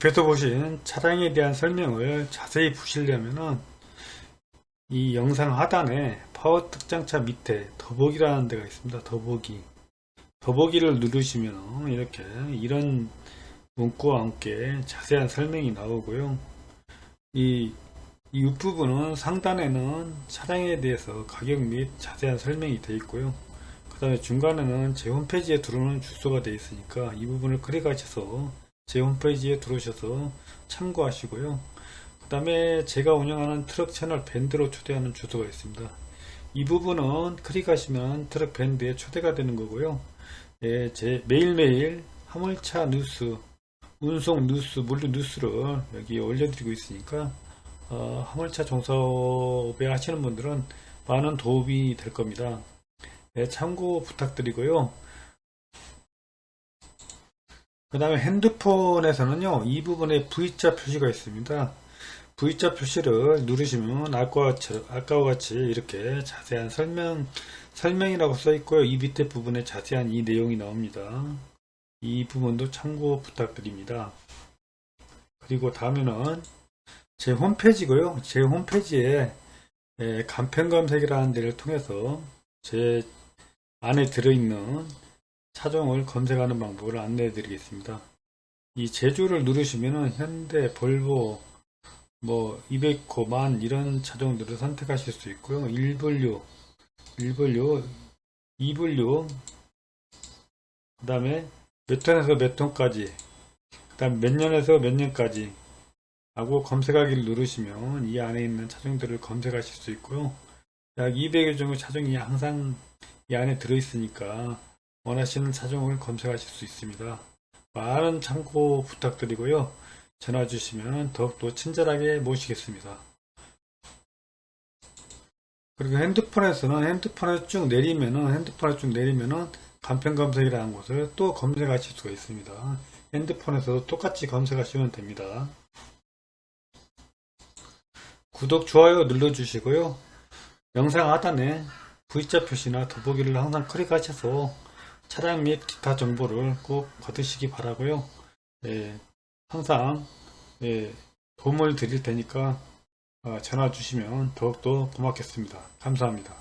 앞에서 보신 차량에 대한 설명을 자세히 보시려면은 이 영상 하단에 파워 특장차 밑에 더보기라는 데가 있습니다. 더보기. 더보기를 누르시면 이렇게 이런 문구와 함께 자세한 설명이 나오고요. 이, 이 윗부분은 상단에는 차량에 대해서 가격 및 자세한 설명이 되어 있고요. 그 다음에 중간에는 제 홈페이지에 들어오는 주소가 되어 있으니까 이 부분을 클릭하셔서 제 홈페이지에 들어오셔서 참고하시고요. 그 다음에 제가 운영하는 트럭 채널 밴드로 초대하는 주소가 있습니다. 이 부분은 클릭하시면 트럭 밴드에 초대가 되는 거고요. 예, 제 매일매일 화물차 뉴스, 운송 뉴스, 물류 뉴스를 여기 올려드리고 있으니까 어, 화물차 종사업에 하시는 분들은 많은 도움이 될 겁니다. 예, 참고 부탁드리고요. 그 다음에 핸드폰에서는요, 이 부분에 V자 표시가 있습니다. V자 표시를 누르시면 아까와 같이, 이렇게 자세한 설명, 설명이라고 써 있고요. 이 밑에 부분에 자세한 이 내용이 나옵니다. 이 부분도 참고 부탁드립니다. 그리고 다음에는 제 홈페이지고요. 제 홈페이지에 예, 간편 검색이라는 데를 통해서 제 안에 들어있는 차종을 검색하는 방법을 안내해 드리겠습니다. 이 제주를 누르시면은 현대, 볼보, 뭐, 이베코, 만 이런 차종들을 선택하실 수 있고요. 1분류, 1분류, 2분류, 그 다음에 몇 톤에서 몇 톤까지, 그 다음 몇 년에서 몇 년까지 하고 검색하기를 누르시면 이 안에 있는 차종들을 검색하실 수 있고요. 약 200여 종의 차종이 항상 이 안에 들어있으니까 원하시는 차종을 검색하실 수 있습니다. 많은 참고 부탁드리고요. 전화 주시면 더욱더 친절하게 모시겠습니다. 그리고 핸드폰에서는 핸드폰에 쭉 내리면은 핸드폰에 쭉 내리면은 간편 검색이라는 곳을 또 검색하실 수가 있습니다. 핸드폰에서도 똑같이 검색하시면 됩니다. 구독, 좋아요 눌러주시고요. 영상 하단에 V자 표시나 더보기를 항상 클릭하셔서 차량 및 기타 정보를 꼭 받으시기 바라고요. 예, 항상 예, 도움을 드릴 테니까 어, 전화 주시면 더욱더 고맙겠습니다. 감사합니다.